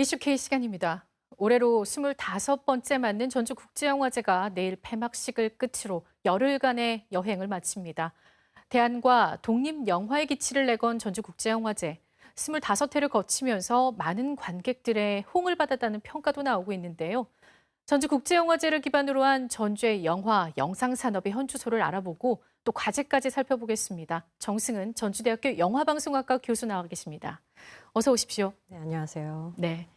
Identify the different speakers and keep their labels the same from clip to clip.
Speaker 1: 이슈K 시간입니다. 올해로 25번째 맞는 전주국제영화제가 내일 폐막식을 끝으로 열흘간의 여행을 마칩니다. 대안과 독립영화의 기치를 내건 전주국제영화제. 25회를 거치면서 많은 관객들의 호응을 받았다는 평가도 나오고 있는데요. 전주국제영화제를 기반으로 한 전주의 영화, 영상산업의 현주소를 알아보고 또 과제까지 살펴보겠습니다. 정승은 전주대학교 영화방송학과 교수 나와 계십니다. 어서 오십시오.
Speaker 2: 네, 안녕하세요.
Speaker 1: 네.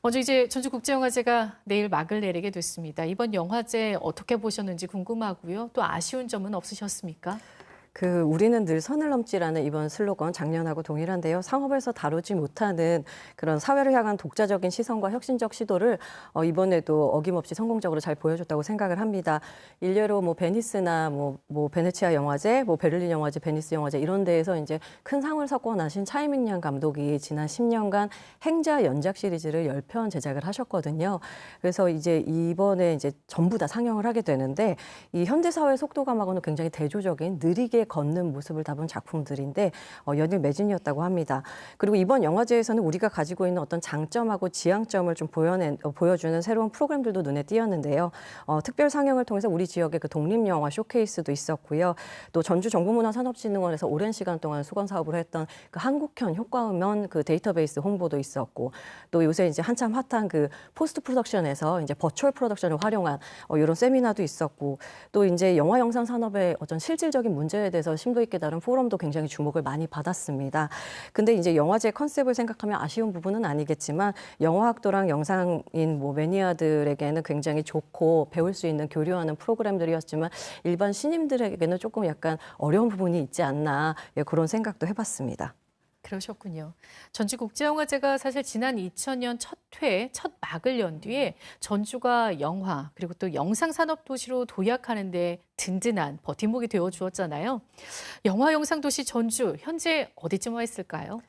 Speaker 1: 먼저 이제 전주국제영화제가 내일 막을 내리게 됐습니다. 이번 영화제 어떻게 보셨는지 궁금하고요. 또 아쉬운 점은 없으셨습니까?
Speaker 2: 그 우리는 늘 선을 넘지라는 이번 슬로건 작년하고 동일한데요. 상업에서 다루지 못하는 그런 사회를 향한 독자적인 시선과 혁신적 시도를 어, 이번에도 어김없이 성공적으로 잘 보여줬다고 생각을 합니다. 일례로 뭐 베니스나 뭐, 뭐 베네치아 영화제, 뭐 베를린 영화제, 베니스 영화제 이런 데에서 이제 큰 상을 섞고 나신 차이밍 양 감독이 지난 10년간 행자 연작 시리즈를 10편 제작을 하셨거든요. 그래서 이제 이번에 이제 전부 다 상영을 하게 되는데 이 현대 사회 속도감하고는 굉장히 대조적인 느리게 걷는 모습을 담은 작품들인데 어, 연일 매진이었다고 합니다. 그리고 이번 영화제에서는 우리가 가지고 있는 어떤 장점하고 지향점을 좀 보여낸, 어, 보여주는 새로운 프로그램들도 눈에 띄었는데요. 어, 특별 상영을 통해서 우리 지역의 그 독립영화 쇼케이스도 있었고요. 또 전주 정보문화산업진흥원에서 오랜 시간 동안 수건 사업을 했던 그 한국현 효과음원 그 데이터베이스 홍보도 있었고 또 요새 이제 한참 핫한 그 포스트 프로덕션에서 이제 버추얼 프로덕션을 활용한 어, 이런 세미나도 있었고 또 이제 영화 영상 산업의 어떤 실질적인 문제 에 대해서 심도 있게 다룬 포럼도 굉장히 주목을 많이 받았습니다. 근데 이제 영화제 컨셉을 생각하면 아쉬운 부분은 아니겠지만 영화학도랑 영상인 뭐 매니아들에게는 굉장히 좋고 배울 수 있는 교류하는 프로그램들이었지만 일반 신임들에게는 조금 약간 어려운 부분이 있지 않나 예, 그런 생각도 해봤습니다.
Speaker 1: 그러셨군요. 전주국제영화제가 사실 지난 2000년 첫 회, 첫 막을 연 뒤에 전주가 영화 그리고 또 영상산업 도시로 도약하는 데 든든한 버팀목이 되어 주었잖아요. 영화 영상 도시 전주 현재 어디쯤 와 있을까요?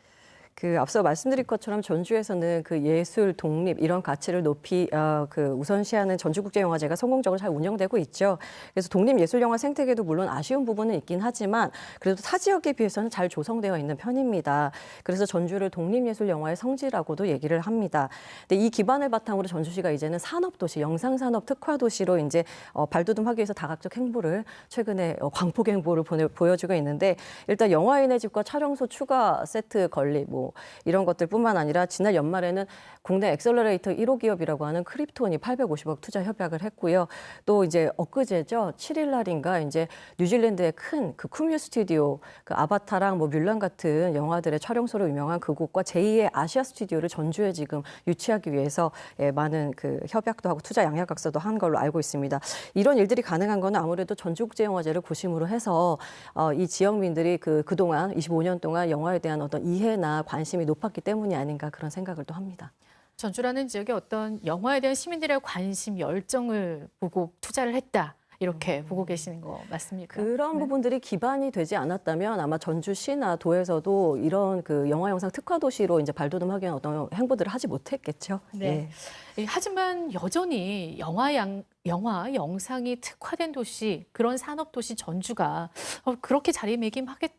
Speaker 2: 그 앞서 말씀드린 것처럼 전주에서는 그 예술 독립 이런 가치를 높이 어, 그 우선시하는 전주국제영화제가 성공적으로 잘 운영되고 있죠. 그래서 독립예술영화 생태계도 물론 아쉬운 부분은 있긴 하지만 그래도 타 지역에 비해서는 잘 조성되어 있는 편입니다. 그래서 전주를 독립예술영화의 성지라고도 얘기를 합니다. 근데 이 기반을 바탕으로 전주시가 이제는 산업도시, 영상산업 특화도시로 이제 어, 발돋움하기 위해서 다각적 행보를 최근에 어, 광폭 행보를 보내, 보여주고 있는데 일단 영화인의 집과 촬영소 추가 세트 건립 뭐 이런 것들뿐만 아니라 지난 연말에는 국내 엑셀러레이터 1호 기업이라고 하는 크립톤이 850억 투자 협약을 했고요. 또 이제 엊그제죠. 7일 날인가 이제 뉴질랜드의 큰 그 쿠뮤 스튜디오 그 아바타랑 뭐 뮬란 같은 영화들의 촬영소로 유명한 그곳과 제2의 아시아 스튜디오를 전주에 지금 유치하기 위해서 예, 많은 그 협약도 하고 투자 양약각서도 한 걸로 알고 있습니다. 이런 일들이 가능한 거는 아무래도 전주국제 영화제를 고심으로 해서 어, 이 지역민들이 그 그동안 25년 동안 영화에 대한 어떤 이해나 관 심이 높았기 때문이 아닌가 그런 생각을 또 합니다.
Speaker 1: 전주라는 지역의 어떤 영화에 대한 시민들의 관심, 열정을 보고 투자를 했다. 이렇게 보고 계시는 거 맞습니까?
Speaker 2: 그런
Speaker 1: 네.
Speaker 2: 부분들이 기반이 되지 않았다면 아마 전주시나 도에서도 이런 그 영화 영상 특화 도시로 이제 발돋움하기 위한 어떤 행보들을 하지 못했겠죠.
Speaker 1: 네. 예, 하지만 여전히 영화 양, 영화 영상이 특화된 도시 그런 산업 도시 전주가 어, 그렇게 자리매김하겠.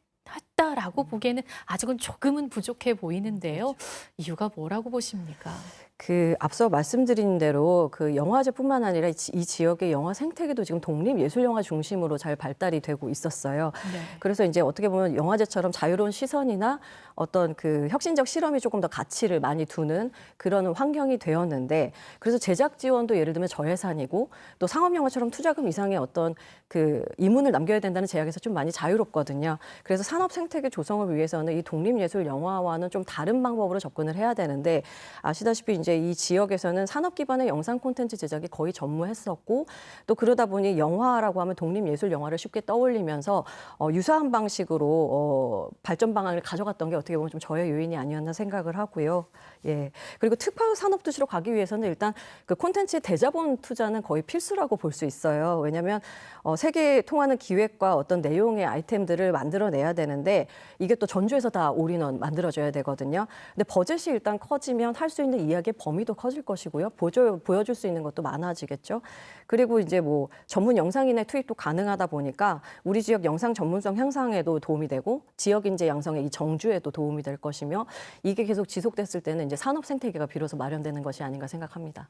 Speaker 1: 했다라고 보기에는 아직은 조금은 부족해 보이는데요. 이유가 뭐라고 보십니까?
Speaker 2: 그 앞서 말씀드린 대로 그 영화제뿐만 아니라 이, 지- 이 지역의 영화 생태계도 지금 독립 예술 영화 중심으로 잘 발달이 되고 있었어요.
Speaker 1: 네.
Speaker 2: 그래서 이제 어떻게 보면 영화제처럼 자유로운 시선이나 어떤 그 혁신적 실험이 조금 더 가치를 많이 두는 그런 환경이 되었는데 그래서 제작 지원도 예를 들면 저예산이고 또 상업 영화처럼 투자금 이상의 어떤 그 이문을 남겨야 된다는 제약에서 좀 많이 자유롭거든요. 그래서 산업 생 태계 조성을 위해서는 이 독립 예술 영화와는 좀 다른 방법으로 접근을 해야 되는데 아시다시피 이제 이 지역에서는 산업 기반의 영상 콘텐츠 제작이 거의 전무했었고 또 그러다 보니 영화라고 하면 독립 예술 영화를 쉽게 떠올리면서 어, 유사한 방식으로 어, 발전 방향을 가져갔던 게 어떻게 보면 좀 저의 요인이 아니었나 생각을 하고요. 예. 그리고 특화 산업 도시로 가기 위해서는 일단 그 콘텐츠의 대자본 투자는 거의 필수라고 볼 수 있어요. 왜냐하면 어, 세계에 통하는 기획과 어떤 내용의 아이템들을 만들어내야 되는데 이게 또 전주에서 다 올인원 만들어줘야 되거든요. 근데 버젯이 일단 커지면 할 수 있는 이야기의 범위도 커질 것이고요. 보여, 보여줄 수 있는 것도 많아지겠죠. 그리고 이제 뭐 전문 영상인의 투입도 가능하다 보니까 우리 지역 영상 전문성 향상에도 도움이 되고 지역 인재 양성의 이 정주에도 도움이 될 것이며 이게 계속 지속됐을 때는 이제 산업 생태계가 비로소 마련되는 것이 아닌가 생각합니다.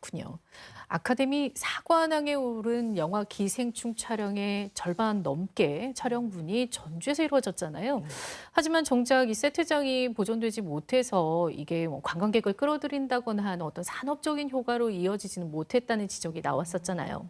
Speaker 1: 그렇군요. 아카데미 사관왕에 오른 영화 기생충 촬영의 절반 넘게 촬영분이 전주에서 이루어졌잖아요. 하지만 정작 이 세트장이 보존되지 못해서 이게 뭐 관광객을 끌어들인다거나 하는 어떤 산업적인 효과로 이어지지는 못했다는 지적이 나왔었잖아요.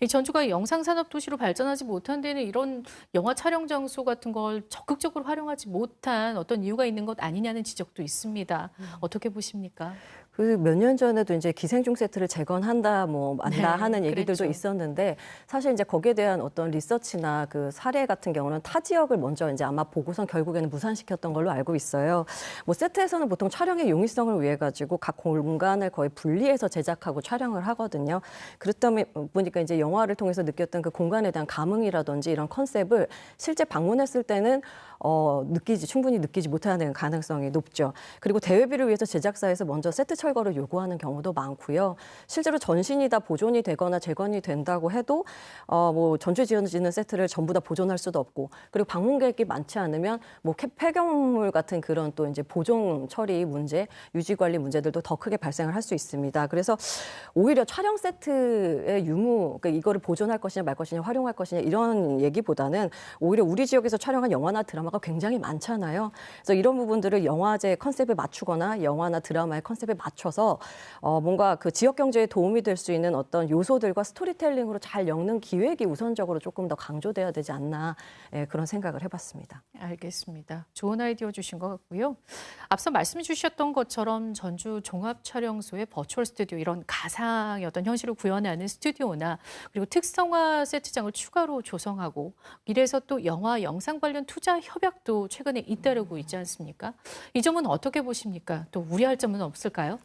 Speaker 1: 이 전주가 영상 산업 도시로 발전하지 못한 데는 이런 영화 촬영 장소 같은 걸 적극적으로 활용하지 못한 어떤 이유가 있는 것 아니냐는 지적도 있습니다. 어떻게 보십니까?
Speaker 2: 그 몇 년 전에도 이제 기생충 세트를 재건한다, 뭐 만다
Speaker 1: 네,
Speaker 2: 하는 얘기들도
Speaker 1: 그랬죠.
Speaker 2: 있었는데 사실 이제 거기에 대한 어떤 리서치나 그 사례 같은 경우는 타 지역을 먼저 이제 아마 보고선 결국에는 무산시켰던 걸로 알고 있어요. 뭐 세트에서는 보통 촬영의 용이성을 위해 가지고 각 공간을 거의 분리해서 제작하고 촬영을 하거든요. 그렇다 보니까 이제 영화를 통해서 느꼈던 그 공간에 대한 감흥이라든지 이런 컨셉을 실제 방문했을 때는 어, 느끼지 충분히 느끼지 못하는 가능성이 높죠. 그리고 대회비를 위해서 제작사에서 먼저 세트 철거를 요구하는 경우도 많고요. 실제로 전신이 다 보존이 되거나 재건이 된다고 해도 어, 뭐 전체 지어지는 세트를 전부 다 보존할 수도 없고 그리고 방문객이 많지 않으면 뭐 폐- 폐경물 같은 그런 또 이제 보존 처리 문제, 유지 관리 문제들도 더 크게 발생을 할 수 있습니다. 그래서 오히려 촬영 세트의 유무, 그러니까 이거를 보존할 것이냐 말 것이냐 활용할 것이냐 이런 얘기보다는 오히려 우리 지역에서 촬영한 영화나 드라마가 굉장히 많잖아요. 그래서 이런 부분들을 영화제 컨셉에 맞추거나 영화나 드라마의 컨셉에 맞 춰서 어, 뭔가 그 지역 경제에 도움이 될 수 있는 어떤 요소들과 스토리텔링으로 잘 엮는 기획이 우선적으로 조금 더 강조돼야 되지 않나 예, 그런 생각을 해봤습니다.
Speaker 1: 알겠습니다. 좋은 아이디어 주신 것 같고요. 앞서 말씀 주셨던 것처럼 전주 종합 촬영소의 버추얼 스튜디오 이런 가상의 어떤 현실을 구현하는 스튜디오나 그리고 특성화 세트장을 추가로 조성하고 이래서 또 영화 영상 관련 투자 협약도 최근에 잇따르고 있지 않습니까? 이 점은 어떻게 보십니까? 또 우려할 점은 없을까요?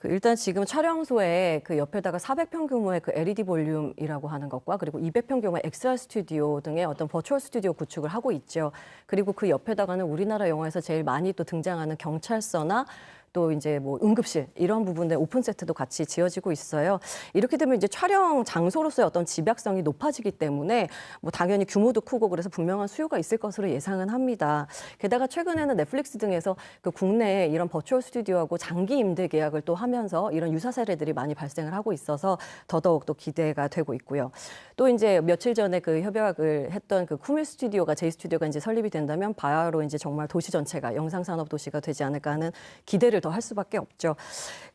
Speaker 2: 그 일단 지금 촬영소에 그 옆에다가 400평 규모의 그 LED 볼륨이라고 하는 것과 그리고 200평 규모의 엑스트라 스튜디오 등의 어떤 버추얼 스튜디오 구축을 하고 있죠. 그리고 그 옆에다가는 우리나라 영화에서 제일 많이 또 등장하는 경찰서나 또 이제 뭐 응급실 이런 부분들 오픈 세트도 같이 지어지고 있어요. 이렇게 되면 이제 촬영 장소로서의 어떤 집약성이 높아지기 때문에 뭐 당연히 규모도 크고 그래서 분명한 수요가 있을 것으로 예상은 합니다. 게다가 최근에는 넷플릭스 등에서 그 국내에 이런 버추얼 스튜디오하고 장기 임대 계약을 또 하면서 이런 유사 사례들이 많이 발생을 하고 있어서 더더욱 또 기대가 되고 있고요. 또 이제 며칠 전에 그 협약을 했던 그 쿠밀 스튜디오가 제이 스튜디오가 이제 설립이 된다면 바야흐로 이제 정말 도시 전체가 영상 산업 도시가 되지 않을까 하는 기대를 더 할 수밖에 없죠.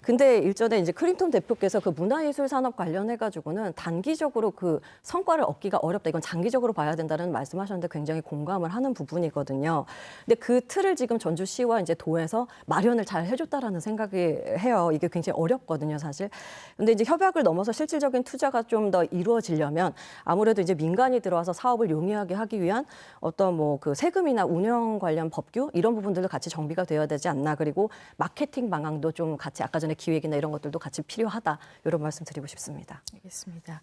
Speaker 2: 근데 일전에 이제 클린턴 대표께서 그 문화예술 산업 관련해 가지고는 단기적으로 그 성과를 얻기가 어렵다. 이건 장기적으로 봐야 된다는 말씀하셨는데 굉장히 공감을 하는 부분이거든요. 근데 그 틀을 지금 전주시와 이제 도에서 마련을 잘 해줬다라는 생각이 해요. 이게 굉장히 어렵거든요, 사실. 근데 이제 협약을 넘어서 실질적인 투자가 좀 더 이루어지려면 아무래도 이제 민간이 들어와서 사업을 용이하게 하기 위한 어떤 뭐 그 세금이나 운영 관련 법규 이런 부분들도 같이 정비가 되어야 되지 않나. 그리고 마케팅 방향도 좀 같이 아까 전에 기획이나 이런 것들도 같이 필요하다. 이런 말씀 드리고 싶습니다.
Speaker 1: 알겠습니다.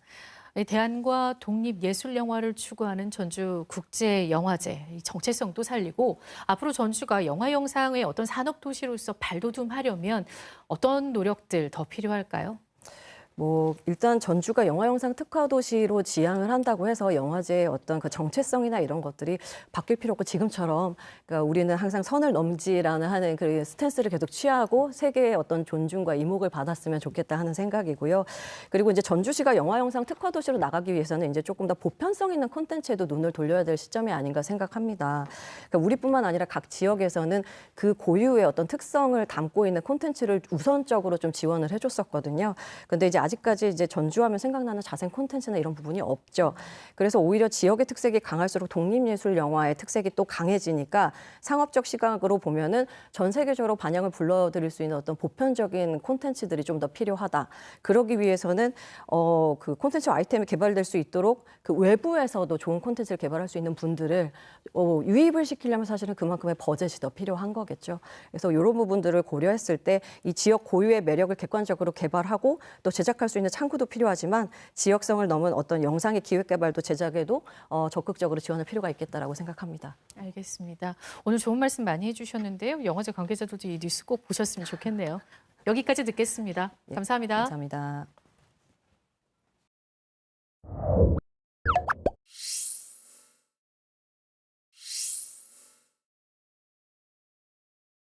Speaker 1: 이 대안과 독립 예술 영화를 추구하는 전주 국제 영화제 이 정체성도 살리고 앞으로 전주가 영화 영상의 어떤 산업 도시로서 발돋움하려면 어떤 노력들 더 필요할까요?
Speaker 2: 뭐 일단 전주가 영화 영상 특화 도시로 지향을 한다고 해서 영화제의 어떤 그 정체성이나 이런 것들이 바뀔 필요 없고 지금처럼 그러니까 우리는 항상 선을 넘지라는 하는 그 스탠스를 계속 취하고 세계의 어떤 존중과 이목을 받았으면 좋겠다 하는 생각이고요. 그리고 이제 전주시가 영화 영상 특화 도시로 나가기 위해서는 이제 조금 더 보편성 있는 콘텐츠에도 눈을 돌려야 될 시점이 아닌가 생각합니다. 그러니까 우리뿐만 아니라 각 지역에서는 그 고유의 어떤 특성을 담고 있는 콘텐츠를 우선적으로 좀 지원을 해줬었거든요. 근데 이제 아직까지 이제 전주하면 생각나는 자생 콘텐츠나 이런 부분이 없죠. 그래서 오히려 지역의 특색이 강할수록 독립예술 영화의 특색이 또 강해지니까 상업적 시각으로 보면은 전 세계적으로 반영을 불러들일 수 있는 어떤 보편적인 콘텐츠들이 좀 더 필요하다. 그러기 위해서는 어 그 콘텐츠 아이템이 개발될 수 있도록 그 외부에서도 좋은 콘텐츠를 개발할 수 있는 분들을 어 유입을 시키려면 사실은 그만큼의 버젯이 더 필요한 거겠죠. 그래서 이런 부분들을 고려했을 때 이 지역 고유의 매력을 객관적으로 개발하고 또 제작 할 수 있는 창구도 필요하지만 지역성을 넘은 어떤 영상의 기획 개발도 제작에도 어 적극적으로 지원할 필요가 있겠다라고 생각합니다.
Speaker 1: 알겠습니다. 오늘 좋은 말씀 많이 해주셨는데요. 영화제 관계자들도 이 뉴스 꼭 보셨으면 좋겠네요. 여기까지 듣겠습니다.
Speaker 2: 예,
Speaker 1: 감사합니다.
Speaker 2: 감사합니다.